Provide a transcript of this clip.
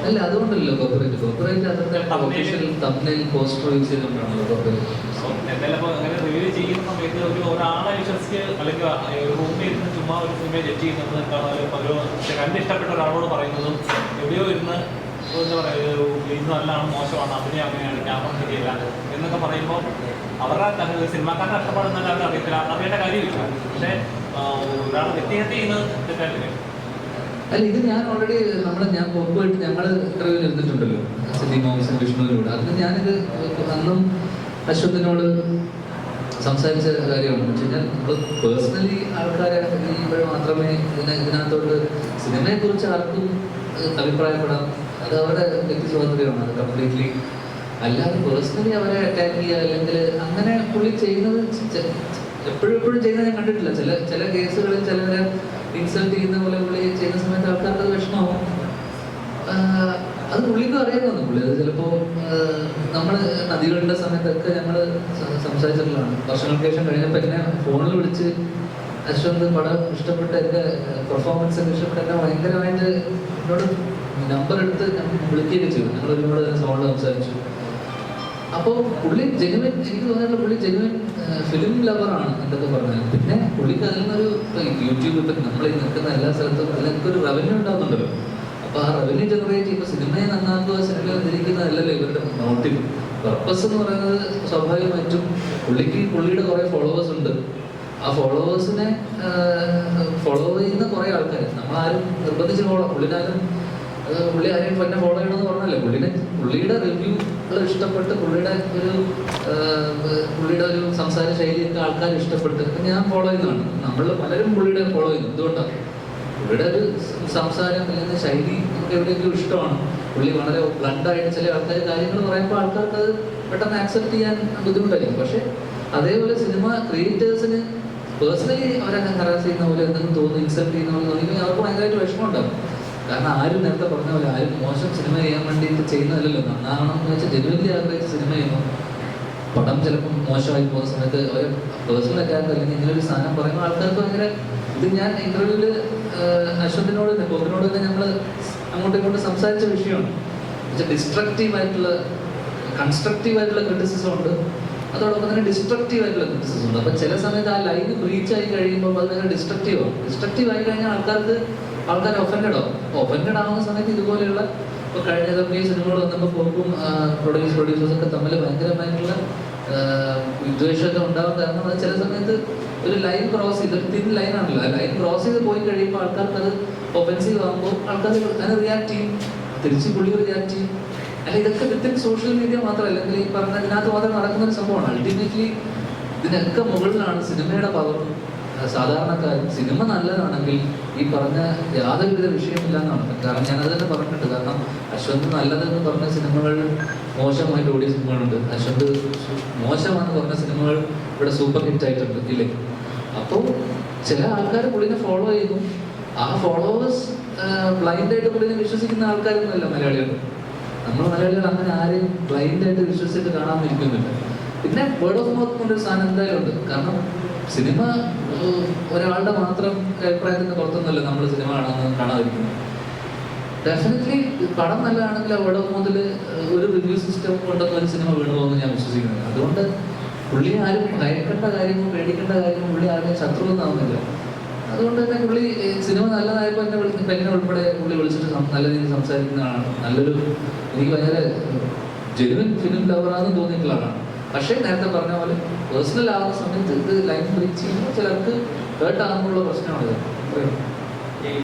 അല്ല? അതുകൊണ്ടല്ലോ corporate corporate അതിന്റെ. ഒഫീഷ്യൽ തമ്മിൽ പോസ്റ്റർ യൂസ് ചെയ്തുകൊണ്ടാണല്ലോ കോപ്പറേറ്റ് റിവ്യൂ ചെയ്യുന്ന സമയത്ത് ഒരു ഒരാളെ വിശ്വസിച്ച് അല്ലെങ്കിൽ ഒരു റൂമിൽ ഇരുന്ന് ചുമ്മാ ഒരു സിനിമ ജഡ്ജ് ചെയ്യുന്നത് കാണാനും ഒരു കണ്ട് ഇഷ്ടപ്പെട്ട ഒരാളോട് പറയുന്നതും എവിടെയോ ഇരുന്ന് എന്താ പറയുക ഇത് നല്ലതാണ് മോശമാണ് അതിനെ അങ്ങനെയാണ് ക്യാമറ ശരിയല്ല എന്നൊക്കെ പറയുമ്പോൾ അവരുടെ സിനിമാക്കാരുടെ കഷ്ടപ്പാടുന്ന അറിയത്തില്ല. അറിയേണ്ട കാര്യമില്ല. പക്ഷേ അല്ല ഇത് ഞാൻ ഓൾറെഡി നമ്മുടെ ഞാൻ മുമ്പായിട്ട് ഞങ്ങൾ ഇത്രയും ഇരുന്നിട്ടുണ്ടല്ലോ സിദ്ധി മോഹൻസൻ വിഷ്ണുവിനോട്. അതിന് ഞാനിത് അന്നും അശ്വത്തിനോട് സംസാരിച്ച കാര്യമാണ്. പക്ഷെ ഞാൻ പേഴ്സണലി ആൾക്കാരെ ഇപ്പോഴും മാത്രമേ ഇതിനെ ഇതിനകത്തോട്ട് സിനിമയെ കുറിച്ച് ആർക്കും അഭിപ്രായപ്പെടാം. അത് അവരുടെ വ്യക്തി സ്വാതന്ത്ര്യമാണ്. അത് കംപ്ലീറ്റ്ലി അല്ലാതെ പേഴ്സണലി അവരെ അറ്റാക്ക് ചെയ്യുക അല്ലെങ്കിൽ അങ്ങനെ പുള്ളി ചെയ്യുന്നത് എപ്പോഴും എപ്പോഴും ചെയ്യുന്നത് ഞാൻ കണ്ടിട്ടില്ല. ചില ചില കേസുകളിൽ ചിലരെ ഇൻസൾട്ട് ചെയ്യുന്ന പോലെ പുള്ളി ചെയ്യുന്ന സമയത്ത് ആൾക്കാർക്ക് അത് വിഷമാവും ആഹ് അത് പുള്ളിക്കും അറിയാവുന്നതാണ് പുള്ളി അത് ചിലപ്പോൾ നമ്മൾ നദികളുടെ സമയത്തൊക്കെ ഞങ്ങൾ സംസാരിച്ചിട്ടുള്ളതാണ്. വർഷങ്ങൾക്ക് ശേഷം കഴിഞ്ഞപ്പോൾ എന്നെ ഫോണിൽ വിളിച്ച് അശ്വന്ത് പടം ഇഷ്ടപ്പെട്ട എന്റെ പെർഫോമൻസ് ഒക്കെ ഇഷ്ടപ്പെട്ട എന്നെ ഭയങ്കരമായിട്ട് എന്നോട് നമ്പർ എടുത്ത് വിളിക്കുകയൊക്കെ ചെയ്തു. ഞങ്ങൾ ഒരുപാട് ഫോണിൽ സംസാരിച്ചു. അപ്പോൾ പുള്ളി ജെനുവൻ എനിക്ക് തോന്നിയിട്ടുള്ള പുള്ളി ജെനുവൻ ഫിലിം ലവറാണ് എന്തൊക്കെ പറഞ്ഞത് പിന്നെ പുള്ളിക്ക് അതിൽ നിന്നൊരു യൂട്യൂബ് ഇപ്പം നമ്മൾ ഈ നിൽക്കുന്ന എല്ലാ സ്ഥലത്തും അതിനൊക്കെ ഒരു റവന്യൂ ഉണ്ടാകുന്നുണ്ടല്ലോ അപ്പോൾ ആ റവന്യൂ ജനറേറ്റ് ചെയ്യുമ്പോൾ സിനിമയെ നന്നാക്കുക സിനിമയെ തിരിക്കുന്നതല്ലല്ലോ ഇവരുടെ മോട്ടീവ് പർപ്പസ് എന്ന് പറയുന്നത് സ്വാഭാവികമായിട്ടും പുള്ളിക്ക് പുള്ളിയുടെ കുറേ ഫോളോവേഴ്സ് ഉണ്ട്. ആ ഫോളോവേഴ്സിനെ ഫോളോ ചെയ്യുന്ന കുറേ ആൾക്കാർ നമ്മളാരും നിർബന്ധിച്ച് ഫോളോ പുള്ളിനാരും പുള്ളി ആരെയും എന്നെ ഫോളോ ചെയ്യണമെന്ന് പറഞ്ഞല്ലേ പുള്ളിനെ പുള്ളിയുടെ റിവ്യൂകൾ ഇഷ്ടപ്പെട്ട് പുള്ളിയുടെ ഒരു പുള്ളിയുടെ ഒരു സംസാര ശൈലിയൊക്കെ ആൾക്കാർ ഇഷ്ടപ്പെട്ട് ഞാൻ ഫോളോ ചെയ്യുന്നതാണ്. നമ്മൾ പലരും പുള്ളിയുടെ ഫോളോ ചെയ്യുന്നു. എന്തുകൊണ്ടാണ് പുള്ളിയുടെ ഒരു സംസാരം അല്ലെങ്കിൽ ശൈലി നമുക്ക് എവിടെയെങ്കിലും ഇഷ്ടമാണ്. പുള്ളി വളരെ ബ്ലണ്ടായിട്ട് ചില ആൾക്കാർ കാര്യങ്ങൾ പറയുമ്പോൾ ആൾക്കാർക്ക് അത് പെട്ടെന്ന് ആക്സെപ്റ്റ് ചെയ്യാൻ ബുദ്ധിമുട്ടായിരിക്കും. പക്ഷേ അതേപോലെ സിനിമ ക്രിയേറ്റേഴ്സിന് പേഴ്സണലി അവരെ ഹറാസ് ചെയ്യുന്ന പോലെ എന്തെങ്കിലും തോന്നുന്നു ഇൻസെപ്റ്റ് ചെയ്യുന്ന പോലെ തോന്നി അവർക്ക് ഭയങ്കരമായിട്ട് വിഷമം ഉണ്ടാവും. കാരണം ആരും നേരത്തെ പറഞ്ഞ പോലെ ആരും മോശം സിനിമ ചെയ്യാൻ വേണ്ടിയിട്ട് ചെയ്യുന്നതല്ലല്ലോ. നന്നാവണം എന്ന് വെച്ചാൽ ജനുവരി ആഗ്രഹിച്ച് സിനിമ ചെയ്യുമ്പോൾ പടം ചിലപ്പം മോശമായി പോകുന്ന സമയത്ത് ഒരു പേഴ്സണൽ അറ്റാക്ക് അല്ലെങ്കിൽ ഇങ്ങനെ ഒരു സാധനം പറയുമ്പോൾ ആൾക്കാർക്ക് ഭയങ്കര ഇത് ഞാൻ ഇന്റർവ്യൂവിൽ അശ്വന്തിനോട് തന്നെ ബോബിനോട് തന്നെ ഞങ്ങൾ അങ്ങോട്ടും ഇങ്ങോട്ടും സംസാരിച്ച വിഷയമാണ്. ഡിസ്ട്രക്റ്റീവ് ആയിട്ടുള്ള കൺസ്ട്രക്റ്റീവ് ആയിട്ടുള്ള ക്രിറ്റിസിസം ഉണ്ട്. അതോടൊപ്പം തന്നെ ഡിസ്ട്രക്റ്റീവ് ആയിട്ടുള്ള ക്രിറ്റിസിസം ഉണ്ട്. അപ്പം ചില സമയത്ത് ആ ലൈൻ ബ്രീച്ച് ആയി കഴിയുമ്പോൾ അത് ഭയങ്കര ഡിസ്ട്രക്റ്റീവ് ആവും ഡിസ്ട്രക്റ്റീവ് ആയി കഴിഞ്ഞാൽ ആൾക്കാർക്ക് ആൾക്കാർ ഒഫൻഡഡ് ആവും. ഒഫൻഡഡ് ആവുന്ന സമയത്ത് ഇതുപോലെയുള്ള ഇപ്പോൾ കഴിഞ്ഞ തവണ ഈ സിനിമകൾ വന്നപ്പോൾ പോകും പ്രൊഡ്യൂസ് പ്രൊഡ്യൂസേഴ്സൊക്കെ തമ്മിൽ ഭയങ്കരമായിട്ടുള്ള വിദ്വേഷമൊക്കെ ഉണ്ടാവാൻ കാരണം അത് ചില സമയത്ത് ഒരു ലൈൻ ക്രോസ് ചെയ്ത് ഒരു തിൻ ലൈൻ ആണല്ലോ. ലൈൻ ക്രോസ് ചെയ്ത് പോയി കഴിയുമ്പോൾ ആൾക്കാർക്ക് അത് ഒഫൻസീവ് ആകുമ്പോൾ ആൾക്കാർ അതിന് റിയാക്ട് ചെയ്യും. തിരിച്ച് പുള്ളി റിയാക്ട് ചെയ്യും. അല്ല ഇതൊക്കെ വിത്തിൻ സോഷ്യൽ മീഡിയ മാത്രമല്ല. അല്ലെങ്കിൽ ഈ പറഞ്ഞ ഇതിനകത്ത് മാത്രം നടക്കുന്ന ഒരു സംഭവമാണ്. അൾട്ടിമേറ്റ്ലി ഇതിനൊക്കെ മുകളിലാണ് സിനിമയുടെ പവറും സാധാരണക്കാരും സിനിമ നല്ലതാണെങ്കിൽ ഈ പറഞ്ഞ യാതൊരുവിധ വിഷയമില്ല എന്നാണ് കാരണം ഞാനത് തന്നെ പറഞ്ഞിട്ടുണ്ട്. കാരണം അശ്വന്ത് നല്ലതെന്ന് പറഞ്ഞ സിനിമകൾ മോശമായിട്ട് ഓടിയ സിനിമകളുണ്ട് അശ്വന്ത് മോശമാണെന്ന് പറഞ്ഞ സിനിമകൾ ഇവിടെ സൂപ്പർ ഹിറ്റ് ആയിട്ടുണ്ട്. ഇല്ലേ? അപ്പോൾ ചില ആൾക്കാർ പുള്ളിനെ ഫോളോ ചെയ്തു. ആ ഫോളോവേഴ്സ് ബ്ലൈൻഡായിട്ട് പുള്ളിനെ വിശ്വസിക്കുന്ന ആൾക്കാരൊന്നുമല്ല മലയാളികൾ. നമ്മൾ മലയാളികൾ അങ്ങനെ ആരെയും ബ്ലൈൻഡ് ആയിട്ട് വിശ്വസിച്ചിട്ട് കാണാൻ ഇരിക്കുന്നില്ല. പിന്നെ വേർഡ് ഓഫ് മൗത്ത് ഒരു സാധനം എന്തായാലും ഉണ്ട്. കാരണം സിനിമ ഒരാളുടെ മാത്രം അഭിപ്രായത്തിന് പുറത്തൊന്നുമല്ല നമ്മൾ സിനിമ കാണാൻ കാണാതിരിക്കുന്നത്. ഡെഫിനറ്റ്ലി പടം നല്ലതാണെങ്കിൽ ഓഫ് മൗത്തിൽ ഒരു റിവ്യൂ സിസ്റ്റം കൊണ്ടൊന്നും ഒരു സിനിമ വീണു പോകുമെന്ന് ഞാൻ വിശ്വസിക്കുന്നത് അതുകൊണ്ട് പുള്ളി ആരും ഭയക്കേണ്ട കാര്യമോ പേടിക്കേണ്ട കാര്യമോ പുള്ളി ആരുടെയും ശത്രുവെന്നാവുന്നില്ല. അതുകൊണ്ട് തന്നെ പുള്ളി സിനിമ നല്ലതായപ്പോൾ എന്നെ വിളിച്ച് പെന്നെ ഉൾപ്പെടെ പുള്ളി വിളിച്ചിട്ട് നല്ല രീതിയിൽ സംസാരിക്കുന്നതാണ്. നല്ലൊരു എനിക്ക് ഭയങ്കര ജെനുവിൻ ഫിലിം ലവറാണെന്ന് തോന്നിയിട്ടുള്ളതാണ് പക്ഷേ നേരത്തെ പറഞ്ഞ പോലെ പേഴ്സണൽ ആവുന്ന സമയത്ത് ഇത് ലൈൻ ബ്രീച്ച് ചെയ്യുമ്പോൾ ചിലർക്ക് ഹേർട്ട് ആകുമ്പോഴുള്ള പ്രശ്നമാണിത്.